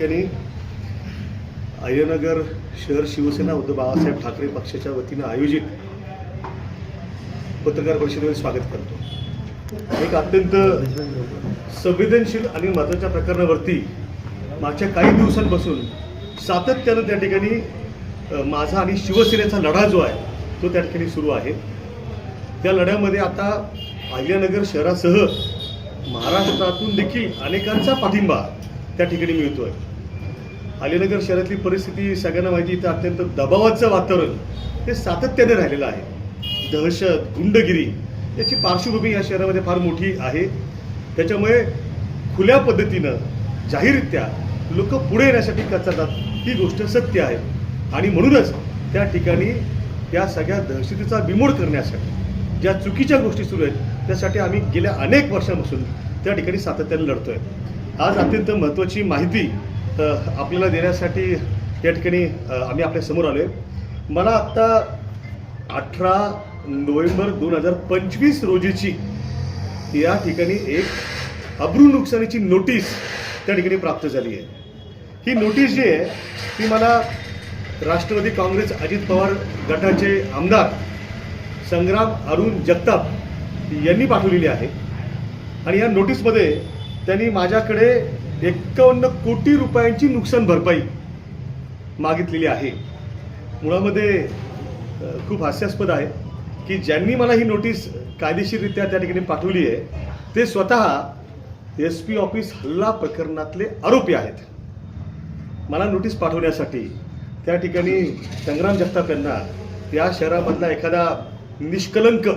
त्यांनी अय्यनगर शहर शिवसेना उद्धव बाळासाहेब ठाकरे पक्षाच्या वतीनं आयोजित पत्रकार परिषदेमध्ये स्वागत करतो. एक अत्यंत संवेदनशील आणि महत्त्वाच्या प्रकरणावरती मागच्या काही दिवसांपासून सातत्यानं त्या ठिकाणी माझा आणि शिवसेनेचा लढा जो आहे तो त्या ठिकाणी सुरू आहे. त्या लढ्यामध्ये आता अहिल्यानगर शहरासह महाराष्ट्रातून देखील अनेकांचा पाठिंबा त्या ठिकाणी मिळतो आहे अलिनगर शहरातली परिस्थिती सगळ्यांना माहिती इथं अत्यंत दबावाचं वातावरण हे सातत्याने राहिलेलं आहे. दहशत गुंडगिरी याची पार्श्वभूमी या शहरामध्ये फार मोठी आहे. त्याच्यामुळे खुल्या पद्धतीनं जाहीररित्या लोक पुढे येण्यासाठी कचरतात ही गोष्ट सत्य आहे. आणि म्हणूनच त्या ठिकाणी या सगळ्या दहशतीचा बिमोड करण्यासाठी ज्या चुकीच्या गोष्टी सुरू आहेत त्यासाठी आम्ही गेल्या अनेक वर्षांपासून त्या ठिकाणी सातत्याने लढतोय. आज अत्यंत महत्त्वाची माहिती आपल्याला देण्यासाठी या ठिकाणी आम्ही आपल्यासमोर आलोय. मला आत्ता अठरा नोव्हेंबर दोन हजार पंचवीस रोजीची या ठिकाणी एक अब्रू नुकसानीची नोटीस त्या ठिकाणी प्राप्त झाली आहे. ही नोटीस जी आहे ती मला राष्ट्रवादी काँग्रेस अजित पवार गटाचे आमदार संग्राम अरुण जगताप यांनी पाठवलेली आहे. आणि या नोटीसमध्ये त्यांनी माझ्याकडे एक्कावन्न कोटी रुपयांची नुकसान भरपाई मागितलेली आहे. मुळामध्ये खूप हास्यास्पद आहे की ज्यांनी मला ही नोटीस कायदेशीररित्या त्या ठिकाणी पाठवली आहे ते स्वतः एस पी ऑफिस हल्ला प्रकरणातले आरोपी आहेत. मला नोटीस पाठवण्यासाठी त्या ठिकाणी संग्राम जगताप यांना या शहरामधला एखादा निष्कलंक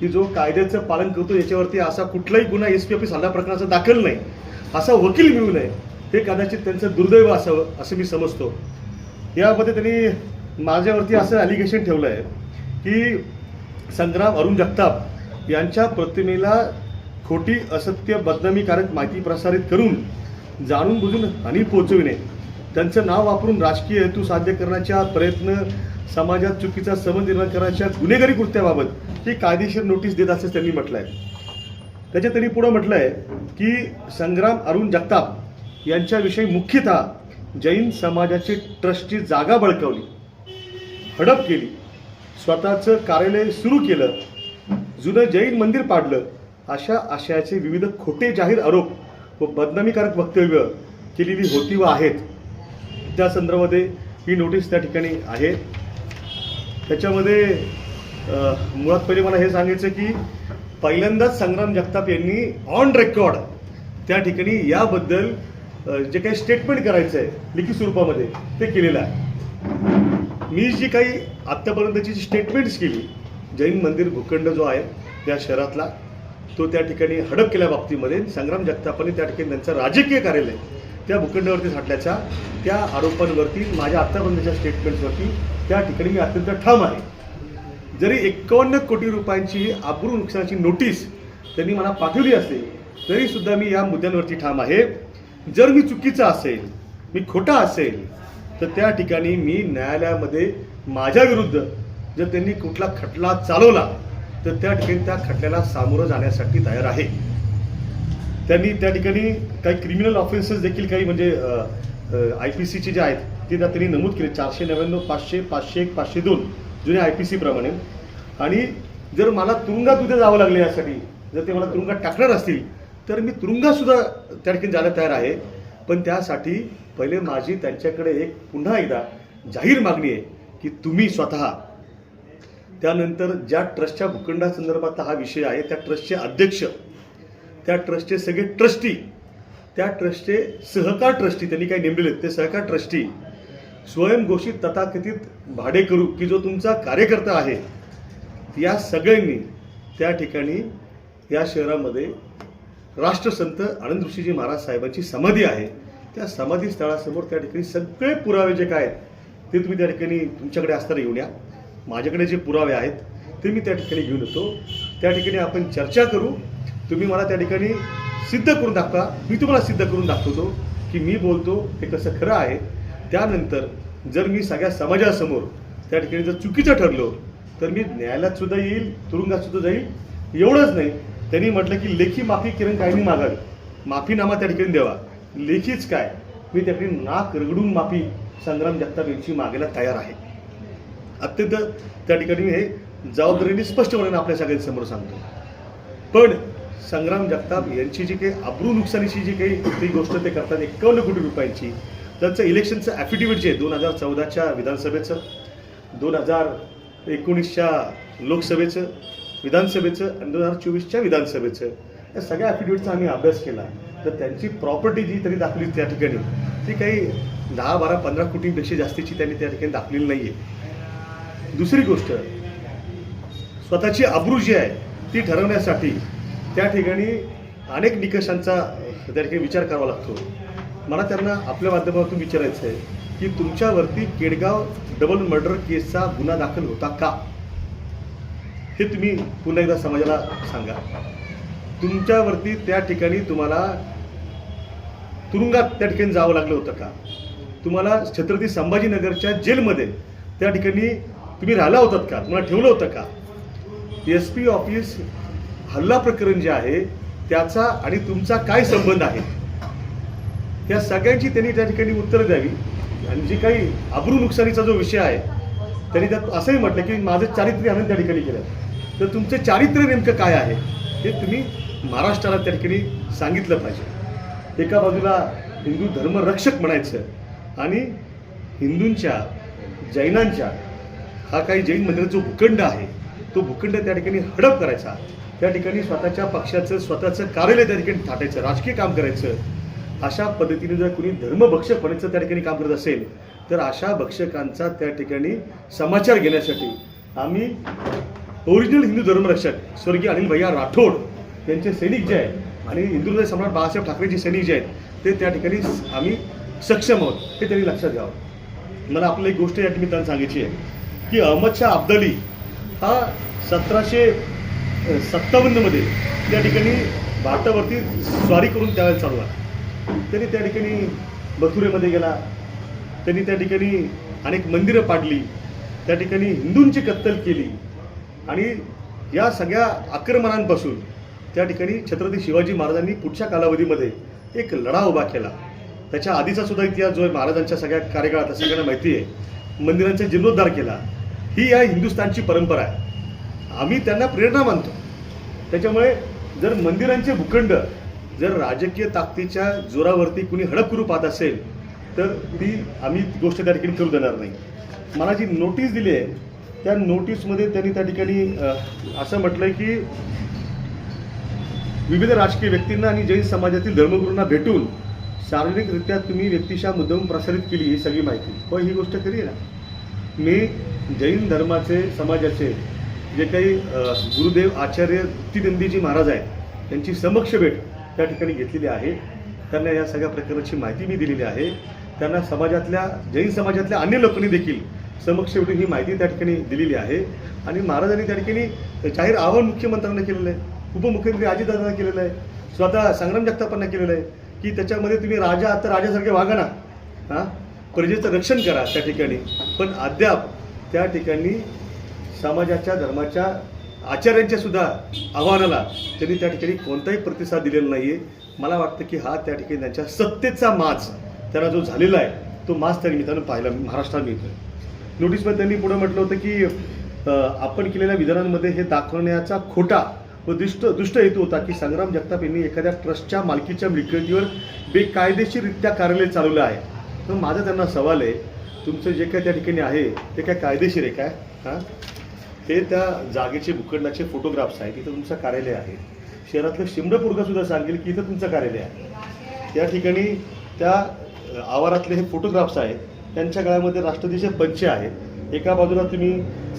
की जो कायद्याचं पालन करतो याच्यावरती असा कुठलाही गुन्हा एस पी ऑफिस हल्ला प्रकरणाचा दाखल नाही. असा वकील मिळू नये हे कदाचित त्यांचं दुर्दैव असावं असं मी समजतो. यामध्ये त्यांनी माझ्यावरती असं ॲलिगेशन ठेवलं आहे की संग्राम अरुण जगताप यांच्या प्रतिमेला खोटी असत्य बदनामीकारक माहिती प्रसारित करून जाणून बुजून हानी पोहोचविणे त्यांचं नाव वापरून राजकीय हेतू साध्य करण्याच्या प्रयत्न समाजात चुकीचा संबंध निर्माण करण्याच्या गुन्हेगारी कृत्याबाबत ही कायदेशीर नोटीस देत असं त्यांनी म्हटलं आहे त्याच्या त्यांनी पुढं म्हटलं आहे की संग्राम अरुण जगताप यांच्याविषयी मुख्यतः जैन समाजाची ट्रस्टची जागा बळकावली हडप केली स्वतःचं कार्यालय सुरू केलं जुनं जैन मंदिर पाडलं अशा आशयाचे विविध खोटे जाहीर आरोप व बदनामीकारक वक्तव्य केलेली होती व आहेत. त्या संदर्भामध्ये ही नोटीस त्या ठिकाणी आहे. त्याच्यामध्ये मुळात पहिले मला हे सांगायचं की पहिल्यांदाच संग्राम जगताप यांनी ऑन रेकॉर्ड त्या ठिकाणी याबद्दल जे काही स्टेटमेंट करायचं आहे लिखित स्वरूपामध्ये ते केलेलं आहे. मी जी काही आत्तापर्यंतची जी स्टेटमेंट्स केली जैन मंदिर भूखंड जो आहे त्या शहरातला तो त्या ठिकाणी हडप केल्या बाबतीमध्ये संग्राम जगतापाने त्या ठिकाणी त्यांचं राजकीय कार्यालय त्या भूखंडावरती साठल्याच्या त्या आरोपांवरती माझ्या आत्तापर्यंतच्या स्टेटमेंट्सवरती त्या ठिकाणी मी अत्यंत ठाम आहे. जरी एकावन्न कोटी रुपयांची ही आबरू नुकसानाची नोटीस त्यांनी मला पाठवली असेल तरीसुद्धा मी या मुद्द्यांवरती ठाम आहे. जर मी चुकीचा असेल मी खोटा असेल तर त्या ठिकाणी मी न्यायालयामध्ये माझ्या विरुद्ध जर त्यांनी कुठला खटला चालवला तर त्या ठिकाणी त्या खटल्याला सामोरं जाण्यासाठी तयार आहे. त्यांनी त्या ठिकाणी काही क्रिमिनल ऑफेन्सेस देखील काही म्हणजे आय पी सीचे जे आहेत ते त्या त्यांनी नमूद केले. चारशे नव्याण्णव पाचशे पाचशे एक पाचशे दोन. जुन्या आय पी सी प्रमाणे. आणि जर मला तुरुंगात उद्या जावं लागले यासाठी जर ते मला तुरुंगात टाकणार असतील तर मी तुरुंगातसुद्धा त्या ठिकाणी जायला तयार आहे. पण त्यासाठी पहिले माझी त्यांच्याकडे एक पुन्हा एकदा जाहीर मागणी आहे की तुम्ही स्वतः त्यानंतर ज्या ट्रस्टच्या भूखंडासंदर्भातला हा विषय आहे त्या ट्रस्टचे अध्यक्ष त्या ट्रस्टचे सगळे ट्रस्टी त्या ट्रस्टचे सहकार ट्रस्टी त्यांनी काही नेमलेले आहेत ते सहकार ट्रस्टी स्वयंघोषित तथाकथित भाडेकरू की जो तुमचा कार्यकर्ता आहे या सगळ्यांनी त्या ठिकाणी या शहरामध्ये राष्ट्रसंत आनंद ऋषीजी महाराज साहेबांची समाधी आहे. त्या समाधी स्थळासमोर त्या ठिकाणी सगळे पुरावे जे काय आहेत ते तुम्ही त्या ठिकाणी तुमच्याकडे असताना घेऊन या. माझ्याकडे जे पुरावे आहेत ते मी त्या ठिकाणी घेऊन येतो. त्या ठिकाणी आपण चर्चा करू. तुम्ही मला त्या ठिकाणी सिद्ध करून दाखवा. मी तुम्हाला सिद्ध करून दाखवतो की मी बोलतो हे कसं खरं आहे त्यानंतर जर मी सगळ्या समाजासमोर त्या ठिकाणी जर चुकीचं ठरलो तर मी न्यायालयात सुद्धा येईल तुरुंगात सुद्धा जाईल. एवढंच नाही. त्यांनी म्हटलं की लेखी माफी किरण कायमी मागावी. माफीनामा त्या ठिकाणी द्यावा. लेखीच काय? मी त्या ठिकाणी नाक रगडून माफी संग्राम जगताप यांची मागायला तयार आहे. अत्यंत त्या ठिकाणी मी हे जबाबदारीने स्पष्टपणे आपल्या सगळ्यांसमोर सांगतो. पण संग्राम जगताप यांची जी काही अब्रू नुकसानीची जी काही ती गोष्ट ते करतात एकावन्न कोटी रुपयांची त्यांचं इलेक्शनचं ॲफिडेविट जे दोन हजार चौदाच्या विधानसभेचं दोन हजार एकोणीसच्या लोकसभेचं विधानसभेचं आणि दोन हजार चोवीसच्या विधानसभेचं या सगळ्या ॲफिडेविटचा आम्ही अभ्यास केला. तर त्यांची प्रॉपर्टी जी तरी दाखवली त्या ठिकाणी. ती काही दहा बारा पंधरा कोटींपेक्षा जास्तीची त्यांनी त्या ठिकाणी दाखवलेली नाही आहे दुसरी गोष्ट स्वतःची अब्रू जी आहे ती ठरवण्यासाठी त्या ठिकाणी अनेक निकषांचा त्या ठिकाणी विचार करावा लागतो. मला त्यांना आपल्या माध्यमातून विचारायचं आहे की तुमच्यावरती केडगाव डबल मर्डर केसचा गुन्हा दाखल होता का? हे तुम्ही पुन्हा एकदा समाजाला सांगा. तुमच्यावरती त्या ठिकाणी तुम्हाला तुरुंगात त्या ठिकाणी जावं लागलं होतं का? तुम्हाला छत्रपती संभाजीनगरच्या जेलमध्ये त्या ठिकाणी तुम्ही राहिला होतात का? तुम्हाला ठेवलं होतं का? एस पी ऑफिस हल्ला प्रकरण जे आहे त्याचा आणि तुमचा काय संबंध आहे? या सगळ्यांची त्यांनी त्या ठिकाणी उत्तरं द्यावी. आणि जी काही अब्रू नुकसानीचा जो विषय आहे त्यांनी त्यात असंही म्हटलं की माझं चारित्र्य आनंद त्या ठिकाणी केलं. तर तुमचं चारित्र्य नेमकं काय आहे हे तुम्ही महाराष्ट्राला त्या ठिकाणी सांगितलं पाहिजे. एका बाजूला हिंदू धर्मरक्षक म्हणायचं आणि हिंदूंच्या जैनांच्या हा काही जैन मंदिराचा जो भूखंड आहे तो भूखंड त्या ठिकाणी हडप करायचा. त्या ठिकाणी स्वतःच्या पक्षाचं स्वतःचं कार्यालय त्या ठिकाणी थाटायचं राजकीय काम करायचं. अशा पद्धतीने जर कोणी धर्मभक्षकपणेचं त्या ठिकाणी काम करत असेल तर अशा भक्षकांचा त्या ठिकाणी समाचार घेण्यासाठी आम्ही ओरिजिनल हिंदू धर्मरक्षक स्वर्गीय अनिल भैया राठोड यांचे सैनिक जे आहेत आणि हिंदुहृदय सम्राट बाळासाहेब ठाकरेचे सैनिक जे आहेत ते त्या ठिकाणी आम्ही सक्षम आहोत हे त्यांनी लक्षात घ्यावं. मला आपल्याला एक गोष्ट या निमित्तानं सांगायची आहे की अहमदशाह अब्दाली हा सतराशे सत्तावन्नमध्ये त्या ठिकाणी भारतावरती स्वारी करून त्यावेळेला आहे त्यांनी त्या ठिकाणी मथुरेमध्ये गेला. त्यांनी त्या ठिकाणी अनेक मंदिरं पाडली. त्या ठिकाणी हिंदूंची कत्तल केली. आणि या सगळ्या आक्रमणांपासून त्या ठिकाणी छत्रपती शिवाजी महाराजांनी पुढच्या कालावधीमध्ये एक लढा उभा केला. त्याच्या आधीचा सुद्धा इतिहास जो आहे महाराजांच्या सगळ्या कार्यकाळात सगळ्यांना माहिती आहे. मंदिरांचा जीर्णोद्धार केला. ही या हिंदुस्थानची परंपरा आहे. आम्ही त्यांना प्रेरणा मानतो. त्याच्यामुळे जर मंदिरांचे भूखंड जर राजकीय ताकदीच्या जोरावरती कुणी हडप करू पाहत असेल तर ती आम्ही गोष्ट त्या ठिकाणी करू देणार नाही. मला जी नोटीस दिली आहे त्या नोटीसमध्ये त्यांनी त्या ठिकाणी असं म्हटलंय की विविध राजकीय व्यक्तींना आणि जैन समाजातील धर्मगुरूंना भेटून सार्वजनिकरित्या तुम्ही व्यक्तिशा मुद्दाम प्रसारित केली ही सगळी माहिती. हो ही गोष्ट खरी आहे ना? मी जैन धर्माचे समाजाचे जे काही गुरुदेव आचार्य मुक्तिनंदीजी महाराज आहेत त्यांची समक्ष भेट त्या ठिकाणी घेतलेली आहे. त्यांना या सगळ्या प्रकाराची माहिती मी दिलेली आहे. त्यांना समाजातल्या जैन समाजातल्या अन्य लोकांनी देखील समक्ष भेटून ही माहिती त्या ठिकाणी दिलेली आहे. आणि महाराजांनी त्या ठिकाणी जाहीर आवाहन मुख्यमंत्र्यांना केलेलं आहे. उपमुख्यमंत्री अजितदादांना केलेलं आहे. स्वतः संग्राम जगतापांना केलेलं आहे की त्याच्यामध्ये तुम्ही राजा तर राजासारखे वागा ना. हां? प्रजेचं रक्षण करा त्या ठिकाणी. पण अद्याप त्या ठिकाणी समाजाच्या धर्माच्या आचार्यांच्या सुद्धा आव्हानाला त्यांनी त्या ठिकाणी कोणताही प्रतिसाद दिलेला नाही आहे मला वाटतं की हा त्या ठिकाणी त्यांच्या सत्तेचा माज त्यांना जो झालेला आहे तो माज त्या निमित्तानं पाहायला महाराष्ट्रात मिळतोय. नोटीसमध्ये त्यांनी पुढे म्हटलं होतं की आपण केलेल्या विधानांमध्ये हे दाखवण्याचा खोटा व दुष्ट दुष्ट हेतू होता की संग्राम जगताप यांनी एखाद्या ट्रस्टच्या मालकीच्या मिळकतीवर बेकायदेशीररित्या कार्यालय चालवलं आहे. तर माझा त्यांना सवाल आहे तुमचं जे काय त्या ठिकाणी आहे ते काय कायदेशीर आहे काय? हां? ते त्या जागेचे भूखंडाचे फोटोग्राफ्स आहेत इथं तुमचं कार्यालय आहे. शहरातलं शिमडं सुद्धा सांगेल की इथं तुमचं कार्यालय आहे. त्या ठिकाणी त्या आवारातले हे फोटोग्राफ्स आहेत. त्यांच्या काळामध्ये राष्ट्रदेश पंच आहेत. एका बाजूला तुम्ही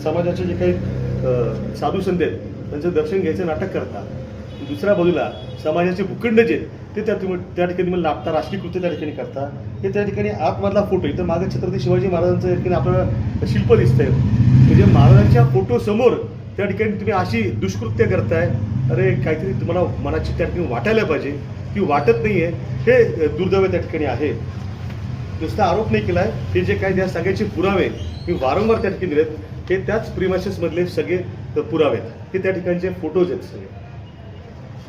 समाजाचे जे काही साधू संत आहेत त्यांचं दर्शन घ्यायचं नाटक करता दुसऱ्या बाजूला समाजाचे भूखंड जे ते त्या तुम्ही त्या ठिकाणी तुम्ही लाटता राजकीय कृत्य त्या ठिकाणी करता. हे त्या ठिकाणी आतमधला फोटो इथं मागे छत्रपती शिवाजी महाराजांचं या ठिकाणी आपल्याला शिल्प दिसतंय. म्हणजे महाराजांच्या फोटो समोर त्या ठिकाणी तुम्ही अशी दुष्कृत्य करताय. अरे काहीतरी तुम्हाला मनाची त्या ठिकाणी वाटायला पाहिजे. की वाटत नाही आहे हे दुर्दैव त्या ठिकाणी आहे. नुसता आरोप नाही केलाय. हे जे काही त्या सगळ्याचे पुरावे मी वारंवार त्या ठिकाणी दिलेत. हे त्याच प्रिमासेसमधले सगळे पुरावे आहेत. हे त्या ठिकाणचे फोटोज आहेत सगळे.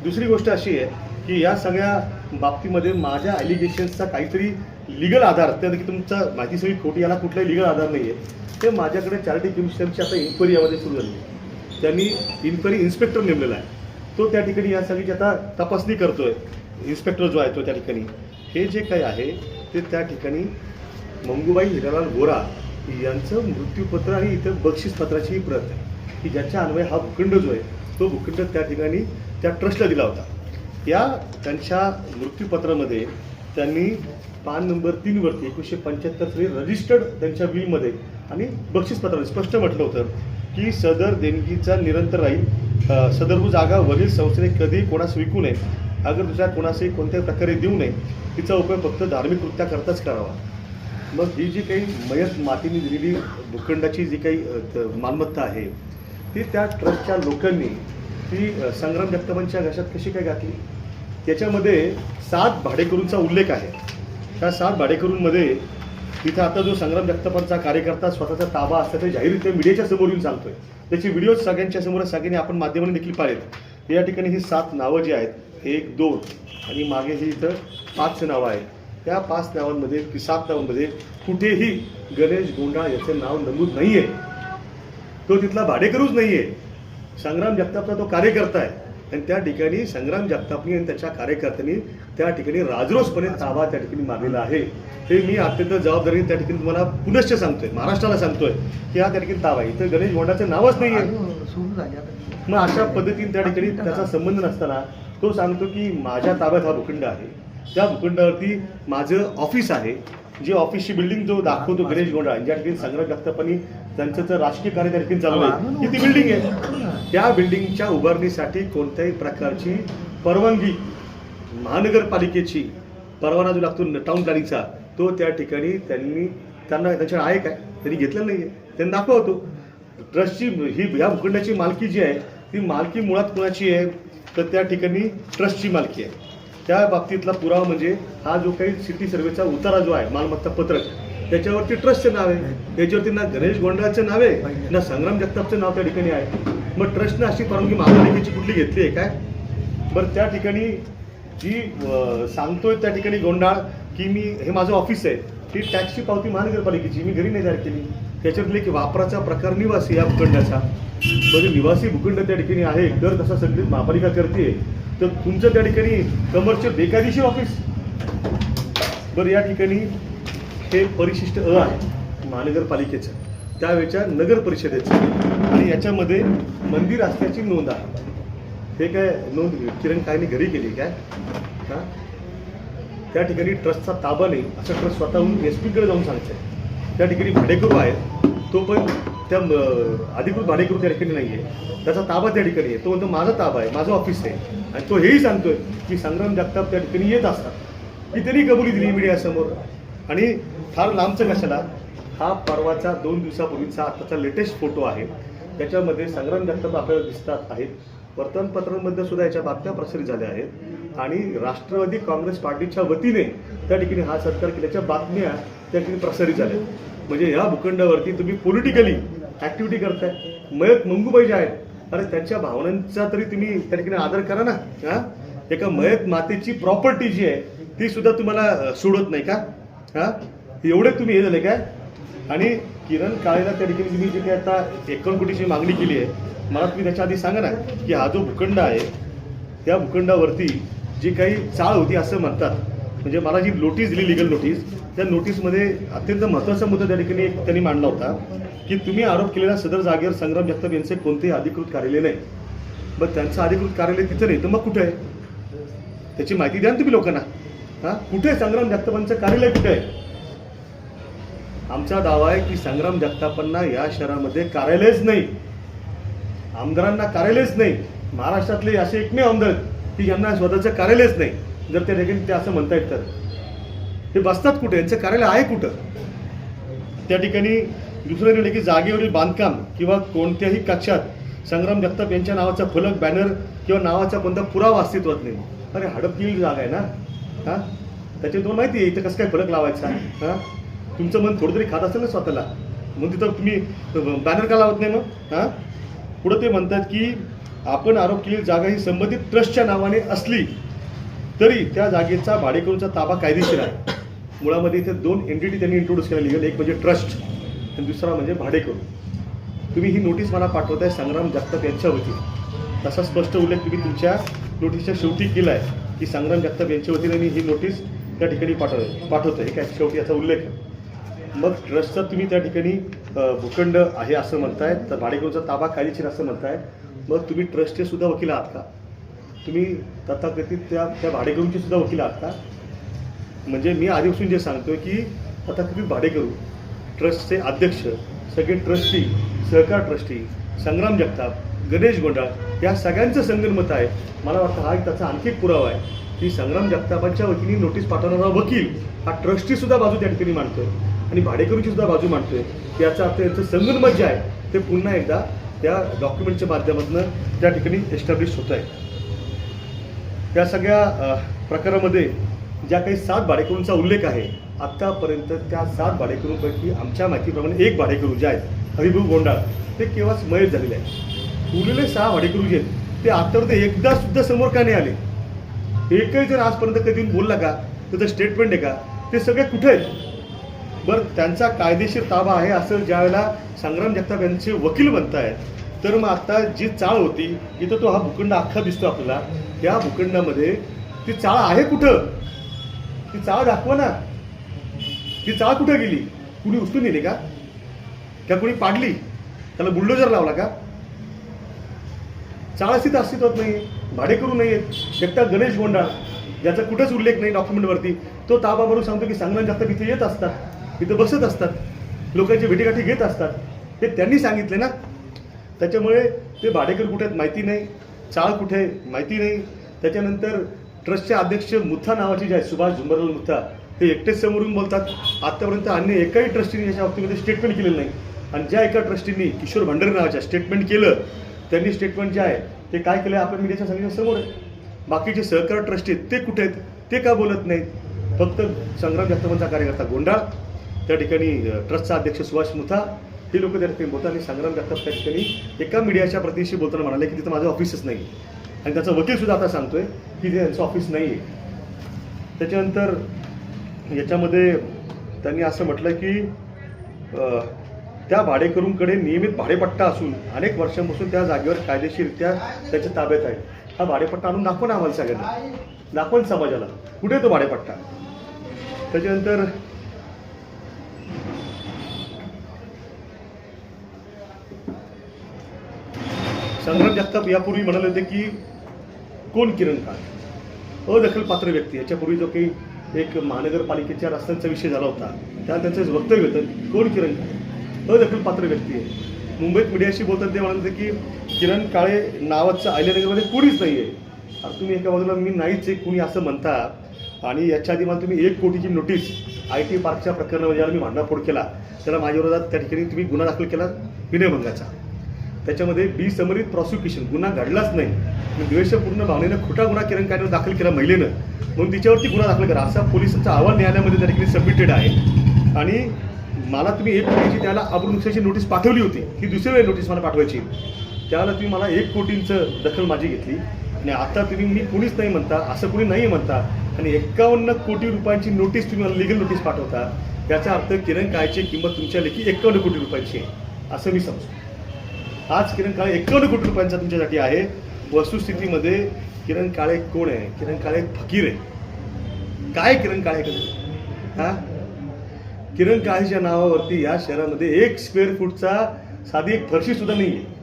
दुसरी गोष्ट अशी आहे की या सगळ्या बाबतीमध्ये माझ्या ॲलिगेशन्सचा काहीतरी लिगल आधार त्या की तुमचा माहिती सगळी खोटी याला कुठलाही लिगल आधार नाही आहे ते माझ्याकडे चॅरिटी कमिशनरची आता इन्क्वायरी यामध्ये सुरू झाली. त्यांनी इन्क्वायरी इन्स्पेक्टर नेमलेला आहे. तो त्या ठिकाणी या सगळीची आता तपासणी करतोय. इन्स्पेक्टर जो आहे तो त्या ठिकाणी. हे जे काही आहे ते त्या ठिकाणी मंगूबाई हिरालाल गोरा यांचं मृत्यूपत्र आणि इतर बक्षीसपत्राची ही प्रत आहे. की ज्याच्या अन्वये हा भूखंड जो आहे तो भूखंड त्या ठिकाणी त्या ट्रस्टला दिला होता. या त्यांच्या मृत्यूपत्रामध्ये त्यांनी पान नंबर तीनवरती एकोणीसशे पंच्याहत्तर साली रजिस्टर्ड त्यांच्या विलमध्ये आणि बक्षीसपत्रामध्ये स्पष्ट म्हटलं होतं की सदर देणगीचा निरंतर राहील. सदरभू सदर हो जागा वरील संस्थेने कधी कोणास विकू नये. अगर दुसऱ्या कोणासही कोणत्याही प्रकारे देऊ नये तिचा उपयोग फक्त धार्मिक कृत्याकरताच करावा. मग ही जी काही मयत मातीने दिलेली भूखंडाची जी काही मालमत्ता आहे ती त्या ट्रस्टच्या लोकांनी ती संग्राम जगतापांच्या घशात कशी काय घातली? त्याच्यामध्ये सात भाडेकरूंचा उल्लेख आहे. त्या सात भाडेकरूंमध्ये तिथं आता जो संग्राम जगतापांचा कार्यकर्ता स्वतःचा ताबा असल्याचं जाहीररित्या मीडियाच्या समोर येऊन सांगतोय. त्याचे व्हिडिओ सगळ्यांच्या समोर सगळ्यांनी आपण माध्यमांनी देखील पाळेल या ठिकाणी ही सात नावं जी आहेत एक दोन आणि मागे ही इथं पाच नावं आहेत. त्या पाच नावांमध्ये की सात नावांमध्ये कुठेही गणेश गोंडा याचं नाव नमूद नाही आहे तो तिथला भाडेकरूच नाही आहे संग्राम जगतापचा तो कार्यकर्ता आहे. आणि त्या ठिकाणी संग्राम जगतापनी आणि त्याच्या कार्यकर्त्यांनी त्या ठिकाणी राजरोसपणे ताबा त्या ठिकाणी मारलेला आहे. हे मी अत्यंत जबाबदारीने त्या ठिकाणी तुम्हाला पुनश्च सांगतोय महाराष्ट्राला सांगतोय की हा त्या ठिकाणी ताबा आहे. इथं गणेश गोंडाचं नावच नाही आहे आता. मग अशा पद्धतीने त्या ठिकाणी त्याचा संबंध नसताना तो सांगतो की माझ्या ताब्यात हा भूखंड आहे. त्या भूखंडावरती माझं ऑफिस आहे. जे ऑफिसची बिल्डिंग जो दाखवतो गणेश गोंडा ज्या ठिकाणी संग्राम जगतापांनी त्यांचं तर राजकीय कार्य त्या ठिकाणी चालू आहे. ही ती बिल्डिंग आहे? त्या बिल्डिंगच्या उभारणीसाठी कोणत्याही प्रकारची परवानगी महानगरपालिकेची परवाना जो लागतो टाउन प्लॅनिंगचा तो त्या ठिकाणी त्यांनी त्यांना त्याच्यावर आहे काय? त्यांनी घेतलेलं नाही आहे त्यांनी दाखवतो. ट्रस्टची ही या भूखंडाची मालकी जी आहे ती मालकी मुळात कोणाची आहे? तर त्या ठिकाणी ट्रस्टची मालकी आहे. त्या बाबतीतला पुरावा म्हणजे हा जो काही सिटी सर्वेचा उतारा जो आहे मालमत्ता पत्रक त्याच्यावरती ट्रस्टचं नाव आहे त्याच्यावरती ना गणेश गोंडाचं नाव आहे ना संग्राम जगतापचं नाव त्या ठिकाणी आहे. मग ट्रस्टनं अशी परवानगी महापालिकेची कुठली घेतली आहे काय? बरं त्या ठिकाणी जी सांगतोय त्या ठिकाणी गोंडाळ की मी हे माझं ऑफिस आहे. ही टॅक्सची पावती महानगरपालिकेची मी घरी नाही जाहीर केली. त्याच्यातले की वापराचा प्रकार निवासी या भूखंडाचा. म्हणजे निवासी भूखंड त्या ठिकाणी आहे दर तसा सगळी महापालिका करते तर तुमचं त्या ठिकाणी कमर्शियल बेकायदेशीर ऑफिस बरं या ठिकाणी हे परिशिष्ट अ आहे महानगरपालिकेचं. त्यावेळच्या नगर परिषदेचं. आणि याच्यामध्ये मंदिर असल्याची नोंद आहे. हे काय नोंद किरण कायने घरी केली काय? हां? त्या ठिकाणी ट्रस्टचा ताबा नाही. असं ट्रस्ट स्वतःहून एस पीकडे जाऊन सांगतंय. त्या ठिकाणी भाडेकरू आहेत. तो पण त्या अधिकृत भाडेकरू त्या ठिकाणी नाही आहे त्याचा ताबा त्या ठिकाणी आहे. तो म्हणतो माझा ताबा आहे माझं ऑफिस आहे. आणि तो हेही सांगतोय की संग्राम जगताप त्या ठिकाणी येत असतात. की त्यांनी कबुली दिली मीडियासमोर. आणि फार लांबचं कशाला? हा परवाचा दोन दिवसापूर्वीचा आत्ताचा लेटेस्ट फोटो आहे. त्याच्यामध्ये संग्राम जगताप आपल्याला दिसतात आहेत. वर्तमानपत्रांमध्ये सुद्धा याच्या बातम्या प्रसारित झाल्या आहेत. आणि राष्ट्रवादी काँग्रेस पार्टीच्या वतीने त्या ठिकाणी हा सत्कार केल्याच्या बातम्या त्या ठिकाणी प्रसारित झाल्या म्हणजे ह्या भूखंडावरती तुम्ही पॉलिटिकली ऍक्टिव्हिटी करताय. मयत मंगूबाई जे आहेत. अरे त्यांच्या भावनांचा तरी तुम्ही त्या ठिकाणी आदर करा ना. हा? एका मयत मातेची प्रॉपर्टी जी आहे ती सुद्धा तुम्हाला सोडत नाही का? हा? एवढे तुम्ही हे झाले काय? आणि किरण काळेला त्या ठिकाणी तुम्ही जे काही आता एकोणकोटीची मागणी केली आहे मला तुम्ही त्याच्या आधी सांगा ना की हा जो भूखंड आहे त्या भूखंडावरती जी काही चाळ होती असं म्हणतात. म्हणजे मला जी नोटीस दिली लिगल नोटीस त्या नोटीसमध्ये अत्यंत महत्त्वाचा मुद्दा त्या ठिकाणी एक त्यांनी मांडला होता की तुम्ही आरोप केलेल्या सदर जागेवर संग्राम जगताप यांचे कोणतेही अधिकृत कार्यालय नाही. मग त्यांचं अधिकृत कार्यालय तिथं नाही तर मग कुठं आहे? त्याची माहिती द्या ना तुम्ही लोकांना. हा? कुठे आहे संग्राम जगतापांचं कार्यालय कुठे आहे? आमचा दावा आहे की संग्राम जगतापांना या शहरामध्ये कार्यालयच नाही. आमदारांना कार्यालयच नाही. महाराष्ट्रातले असे एकमेव आमदार की यांना स्वतःचं कार्यालयच नाही. जर त्या ठिकाणी ते असं म्हणतायत तर. ते बसतात कुठे? यांचं कार्यालय आहे कुठं? त्या ठिकाणी दुसरं निर्णय की जागेवरील बांधकाम किंवा कोणत्याही कक्षात संग्राम जगताप यांच्या नावाचा फलक बॅनर किंवा नावाचा कोणता पुरावा अस्तित्वात नाही. अरे हडपलेली जागा आहे ना? हां? त्याच्यात तुम्हाला माहिती आहे इथं कसं काय फलक लावायचा? हां? तुमचं मन थोडं तरी खात असेल ना स्वतःला? मग तिथं तुम्ही बॅनर का लावत नाही मग? हां? पुढं ते म्हणतात की आपण आरोप केलेली जागा ही संबंधित ट्रस्टच्या नावाने असली तरी त्या जागेचा भाडेकरूंचा ताबा कायदेशीर आहे. मुळामध्ये इथे दोन एंटिटी त्यांनी इंट्रोड्यूस केल्या लिगल एक म्हणजे ट्रस्ट आणि दुसरा म्हणजे भाडेकरू. तुम्ही ही नोटीस मला पाठवताय संग्राम जगताप यांच्या वतीने. तसा स्पष्ट उल्लेख तुम्ही तुमच्या नोटीसच्या शेवटी केला आहे की संग्राम जगताप यांच्या वतीने मी ही नोटीस त्या ठिकाणी पाठव पाठवतो हे काय शेवटी याचा उल्लेख आहे. मग ट्रस्टचा तुम्ही त्या ठिकाणी भूखंड आहे असं म्हणताय तर भाडेकरूचा ताबा कायदेशीर असं म्हणताय मग तुम्ही ट्रस्टचे सुद्धा वकील आहात का? तुम्ही तथाकथित त्या त्या भाडेकरूंचे सुद्धा वकील आहात का? म्हणजे मी आधीपासून जे सांगतोय की तथाकथित भाडेकरू ट्रस्टचे अध्यक्ष सगळे ट्रस्टी सहकार ट्रस्टी संग्राम जगताप गणेश गोंडाळ या सगळ्यांचं संगनमत आहे. मला वाटतं हा एक त्याचा आणखी एक पुरावा आहे की संग्राम जगतापांच्या वतीने नोटीस पाठवणारा वकील हा ट्रस्टी सुद्धा बाजू त्या ठिकाणी मांडतोय आणि भाडेकरूची सुद्धा बाजू मांडतोय. याचा अर्थ यांचं संगनमत जे आहे ते पुन्हा एकदा त्या डॉक्युमेंटच्या माध्यमातून त्या ठिकाणी एस्टॅब्लिश होत आहे. या सगळ्या प्रकारामध्ये ज्या काही सात भाडेकरूंचा उल्लेख आहे आत्तापर्यंत त्या सात भाडेकरूंपैकी आमच्या माहितीप्रमाणे एक भाडेकरू जे आहेत हरिभाऊ गोंडाळ ते केव्हाच मयत झालेले आहेत. उरलेले सहा भाडेकरू जे आहेत ते आतापर्यंत एकदा सुद्धा समोर का नाही आले? एकही जर आजपर्यंत कधी बोलला का? त्याचं स्टेटमेंट आहे का? ते सगळे कुठे आहेत? बरं त्यांचा कायदेशीर ताबा आहे असं ज्यावेळेला संग्राम जगताप यांचे वकील बनतायत तर मग आता जी चाळ होती इथं तो हा भूखंड अख्खा दिसतो आपल्याला. या भूखंडामध्ये ती चाळ आहे कुठं? ती चाळ दाखवा ना. ती चाळ कुठं गेली? कुणी उचलून नेली का? त्या कुणी पाडली? त्याला बुलडोजर लावला का? चाळ अस्तित्व अस्तित्वात नाही भाडे करू नये एकटा गणेश गोंडाळ ज्याचा कुठंच उल्लेख नाही डॉक्युमेंटवरती. तो ताबा सांगतो की संग्राम जास्त इथे येत असतात इथं बसत असतात लोकांची भेटीगाठी घेत असतात. हे त्यांनी सांगितले ना? त्याच्यामुळे ते भाडेकर कुठे आहेत माहिती नाही चाळ कुठे आहे माहिती नाही. त्याच्यानंतर ट्रस्टचे अध्यक्ष मुथा नावाचे जे आहेत सुभाष झुंबरलाल मुथा ते एकटेच समोरून बोलतात. आत्तापर्यंत अन्य एकाही ट्रस्टीने याच्या बाबतीमध्ये स्टेटमेंट केलेलं नाही. आणि ज्या एका ट्रस्टींनी किशोर भंडारे नावाच्या स्टेटमेंट केलं त्यांनी स्टेटमेंट जे आहे ते काय केलं आपण मीडियाच्या सांगितलं समोर आहे. बाकीचे सहकार ट्रस्टी आहेत ते कुठे आहेत ते का बोलत नाहीत? फक्त संग्राम जगतापांचा कार्यकर्ता गोंडाळ त्या ठिकाणी ट्रस्टचा अध्यक्ष सुभाष मुथा हे लोक त्या ठिकाणी बोलतात आणि संग्राम जगताप त्या ठिकाणी एका मीडियाच्या प्रतिनिधीशी बोलताना म्हणाले की तिथं माझं ऑफिसच नाही आणि त्याचा वकील सुद्धा आता सांगतोय की ते त्यांचं ऑफिस नाही आहे त्याच्यानंतर याच्यामध्ये त्यांनी असं म्हटलं की त्या भाडेकरूंकडे नियमित भाडेपट्टा असून अनेक वर्षांपासून त्या जागेवर कायदेशीररित्या त्याच्या ताब्यात आहे हा भाडेपट्टा आणून दाखवा ना आम्हाला सगळ्यांना. दाखवा समाजाला. कुठे तो भाडेपट्टा? त्याच्यानंतर संग्राम जगताप यापूर्वी म्हणाले होते की कोण किरण काळ? अदखलपात्र व्यक्ती. याच्यापूर्वी जो काही एक महानगरपालिकेच्या रस्त्यांचा विषय झाला होता त्या त्यांचं वक्तव्य होतं कोण किरण काळे? अदखलपात्र व्यक्ती आहे. मुंबईत मीडियाशी बोलताना ते म्हणाले होते की किरण काळे नावाचं अहिल्यानगरमध्ये कोणीच नाही आहे तुम्ही एका बाजूला मी नाहीच आहे कुणी असं म्हणता. आणि याच्या आधी मला तुम्ही एक कोटीची नोटीस आय टी पार्कच्या प्रकरणामध्ये ज्याला मी भांडाफोड केला त्याला माझ्या विरोधात त्या ठिकाणी तुम्ही गुन्हा दाखल केला विनयभंगाचा. त्याच्यामध्ये बी समरित प्रॉसिक्युशन गुन्हा घडलाच नाही. द्वेषपूर्ण भावनेनं खोटा गुन्हा किरण कायद्यावर दाखल केला महिलेनं. म्हणून तिच्यावरती गुन्हा दाखल करा. असा पोलिसांचा अहवाल न्यायालयामध्ये त्या ठिकाणी सबमिटेड आहे. आणि मला तुम्ही एक कोटीची त्याला अब्रुनुकसाची नोटीस पाठवली होती. ही दुसरी वेळ नोटीस मला पाठवायची. त्याला तुम्ही मला एक कोटींचं दखल माझी घेतली. आणि आता तुम्ही मी कुणीच नाही म्हणता असं कुणी नाही म्हणता. आणि एक्कावन्न कोटी रुपयांची नोटीस तुम्ही मला लिगल नोटीस पाठवता. याचा अर्थ किरण कायची किंमत तुमच्या लेखी एक्कावन्न कोटी रुपयांची आहे. असं मी समजतो. आज किरण काळे एकावन्न कोटी रुपयांचा तुमच्यासाठी आहे. वस्तुस्थितीमध्ये किरण काळे कोण आहे? किरण काळे फकीर आहे. काय किरण काळेकडे हा? किरण काळेच्या नावावरती या शहरामध्ये एक स्क्वेअर फूटचा साधी एक फरशी सुद्धा नाही आहे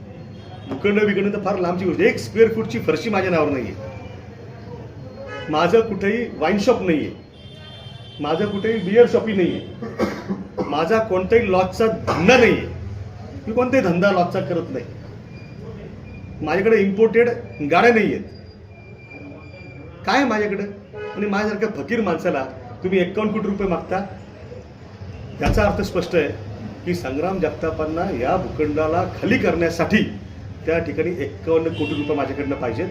भूखंड बिखंड तर फार लांबची गोष्ट आहे. एक स्क्वेअर फूटची फरशी माझ्या नावावर नाही आहे माझं कुठेही वाईन शॉप नाही आहे माझं कुठेही बिअर शॉपही नाही आहे माझा कोणताही लॉजचा धंदा नाही आहे मी कोणताही धंदा लॉजचा करत नाही. माझ्याकडे इम्पोर्टेड गाड्या नाही आहेत. काय आहे माझ्याकडं? आणि माझ्यासारख्या फकीर माणसाला तुम्ही एक्कावन्न कोटी रुपये मागता? याचा अर्थ स्पष्ट आहे की संग्राम जगतापांना या भूखंडाला खाली करण्यासाठी त्या ठिकाणी एक्कावन्न कोटी रुपये माझ्याकडनं पाहिजेत.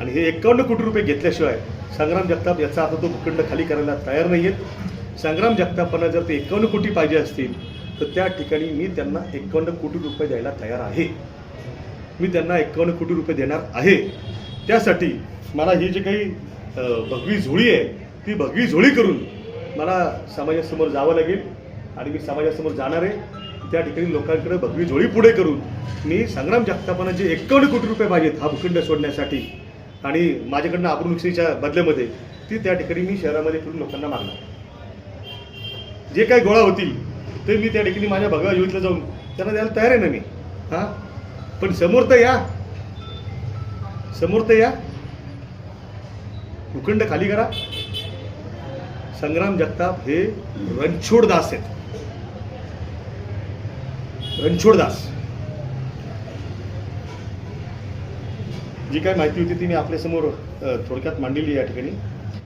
आणि हे एक्कावन्न कोटी रुपये घेतल्याशिवाय संग्राम जगताप याचा अर्थ तो भूखंड खाली करायला तयार नाही आहेत संग्राम जगतापांना जर ते एक्कावन्न कोटी पाहिजे असतील तर त्या ठिकाणी मी त्यांना एकावन्न कोटी रुपये द्यायला तयार आहे. मी त्यांना एकावन्न कोटी रुपये देणार आहे. त्यासाठी मला ही जी काही भगवी झोळी आहे ती भगवी झोळी करून मला समाजासमोर जावं लागेल आणि मी समाजासमोर जाणार आहे. त्या ठिकाणी लोकांकडे भगवी झोळी पुढे करून मी संग्राम जगतापांना जे एकावन्न कोटी रुपये पाहिजेत हा भूखंड सोडण्यासाठी आणि माझ्याकडनं आबरूनुकसीच्या बदल्यामध्ये ती त्या ठिकाणी मी शहरामध्ये फिरून लोकांना मागणार. जे काही गोळा होतील ते मी त्या ठिकाणी माझ्या भगव्या जीवितला जाऊन त्यांना द्यायला तयार आहे ना मी. हां? पण समोर तर या. समोर तर या. भूखंड खाली करा. संग्राम जगताप हे रणछोडदास आहेत. रणछोडदास जी काय माहिती होती ती मी आपल्यासमोर थोडक्यात मांडलेली या ठिकाणी.